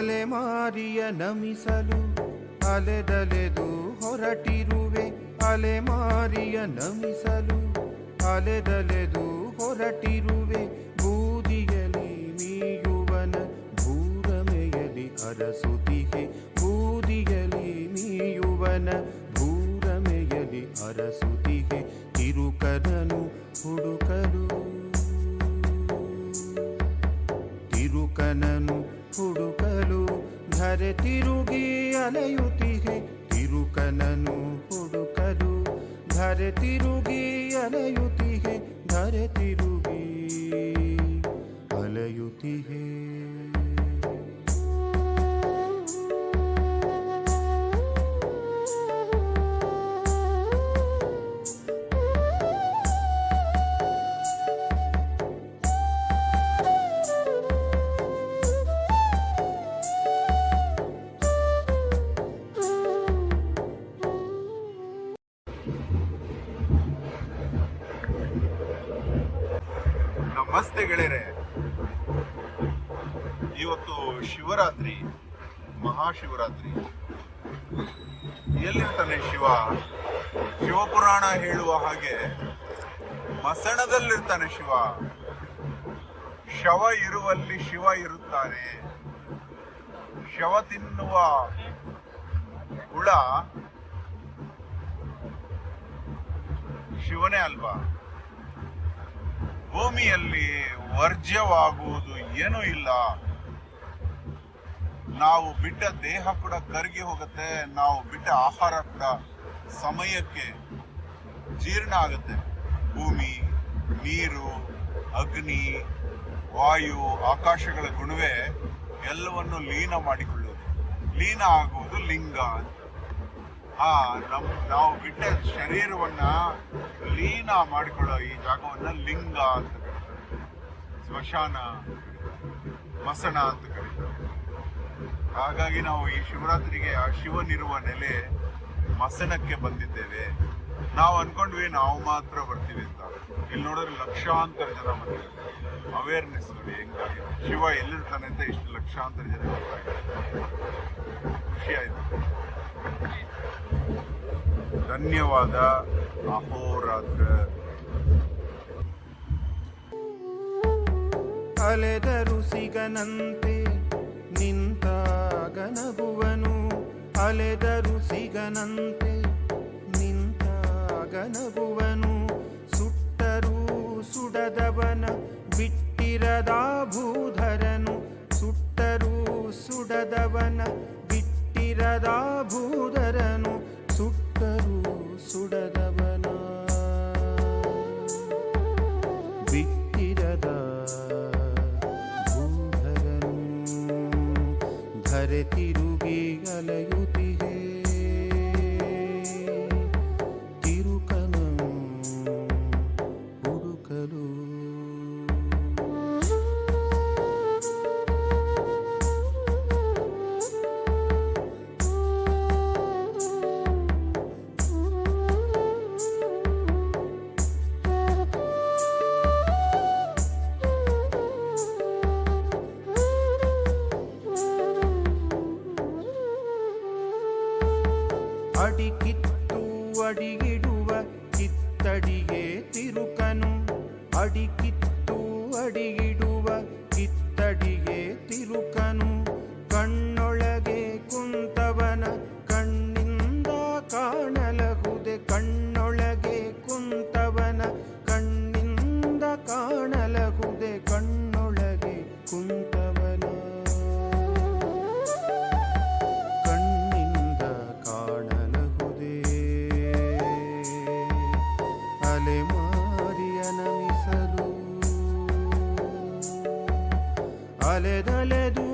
ಅಲೆಮಾರಿಯ ನಮಿಸಲು ಅಲೆದಲೆದು ಹೊರಟಿರುವೆ. ಅಲೆಮಾರಿಯ ನಮಿಸಲು ಅಲೆದಲೆದು ಹೊರಟಿರುವೆ. ಬೂದಿಯಲಿ ಮೀಯುವನ ಭೂರಮೆಯಲಿ ಅರಸುತಿಹೆ. ಬೂದಿಯಲಿ ಮೀಯುವನ ಭೂರಮೆಯಲಿ ಅರಸುತಿಹೆ. ತಿರುಕನನು ಹುಡುಕಲು ತಿರುಕನನು ಹುಡುಕಲು ಧರೆ ತಿರುಗಿ ಅಲೆಯುತ್ತಿಗೆ ತಿರುಕನನು ಹುಡುಕಲು ಧರೆ ತಿರುಗಿ ಅಲೆಯುತ್ತಿಗೆ ಧರೆ ತಿರುಗಿ ಅಲೆಯುತ್ತಿಗೆ ನಮಸ್ತೆ ಗೆಳೆಯರೆ. ಇವತ್ತು ಶಿವರಾತ್ರಿ, ಮಹಾಶಿವರಾತ್ರಿ. ಎಲ್ಲಿರ್ತಾನೆ ಶಿವ? ಶಿವಪುರಾಣ ಹೇಳುವ ಹಾಗೆ ಮಸಣದಲ್ಲಿರ್ತಾನೆ ಶಿವ. ಶವ ಇರುವಲ್ಲಿ ಶಿವ ಇರುತ್ತಾನೆ ಶವ ತಿನ್ನುವ ಹುಳ ಶಿವನೇ ಅಲ್ವಾ? ಭೂಮಿಯಲ್ಲಿ ವರ್ಜ್ಯವಾಗುವುದು ಏನೂ ಇಲ್ಲ. ನಾವು ಬಿಟ್ಟ ದೇಹ ಕೂಡ ಕರಗಿ ಹೋಗುತ್ತೆ, ನಾವು ಬಿಟ್ಟ ಆಹಾರ ಕೂಡ ಸಮಯಕ್ಕೆ ಜೀರ್ಣ ಆಗುತ್ತೆ. ಭೂಮಿ, ನೀರು, ಅಗ್ನಿ, ವಾಯು, ಆಕಾಶಗಳ ಗುಣವೇ ಎಲ್ಲವನ್ನು ಲೀನ ಮಾಡಿಕೊಳ್ಳುವುದು. ಲೀನ ಆಗುವುದು ಲಿಂಗ ಆ, ನಮ್, ನಾವು ಬಿಟ್ಟ ಶರೀರವನ್ನ ಲೀನ ಮಾಡಿಕೊಳ್ಳೋ ಈ ಜಾಗವನ್ನ ಲಿಂಗ ಅಂತ ಸ್ಮಶಾನ ಮಸಣ ಅಂತ ಕರೀತಾರೆ. ಹಾಗಾಗಿ ನಾವು ಈ ಶಿವರಾತ್ರಿಗೆ ಆ ಶಿವನಿರುವ ನೆಲೆ ಮಸಣಕ್ಕೆ ಬಂದಿದ್ದೇವೆ. ನಾವು ಅನ್ಕೊಂಡ್ವಿ ನಾವು ಮಾತ್ರ ಬರ್ತೀವಿ ಅಂತ. ಇಲ್ಲಿ ನೋಡಿದ್ರೆ ಲಕ್ಷಾಂತರ ಜನ ಬಂದಿದ್ದಾರೆ ಅವೇರ್ನೆಸ್ ನೋಡಿ ಹೆಂಗಾಗಿ ಶಿವ ಎಲ್ಲಿರ್ತಾನೆ ಅಂತ ಇಷ್ಟು ಲಕ್ಷಾಂತರ ಜನ ಖುಷಿ ಆಯಿತು. ಧನ್ಯವಾದ. ಅಹೋರಾತ್ರ. ಅಲೆದರು ಸಿಗನಂತೆ ನಿಂತಾಗ ನಗುವನು. ಅಲೆದರು ಸಿಗನಂತೆ ನಿಂತ ನಗುವನು. ಸುಟ್ಟರೂ ಸುಡದವನ ಬಿಟ್ಟಿರದ ಭೂಧರನು ಸುಟ್ಟರೂ ಸುಡದವನ ಬಿಟ್ಟಿರದ ಭೂಧರನು ಸುಟ್ಟರೂ ಸುಡದವನ. ಬಿಟ್ಟಿರದ ಭೂಧರನು ಧರೆ ತಿರುಗಿ ಅಲೆಯುತ್ತಿಗೆ പാടി കിത്തൂവടിയിടുവ കിത്തടിയെ തിരുക്കനും. അടിക്കിത്തൂവടിയിടുവ കിത്തടിയെ തിരുക്കനും. ಅಲೆದಲೆದು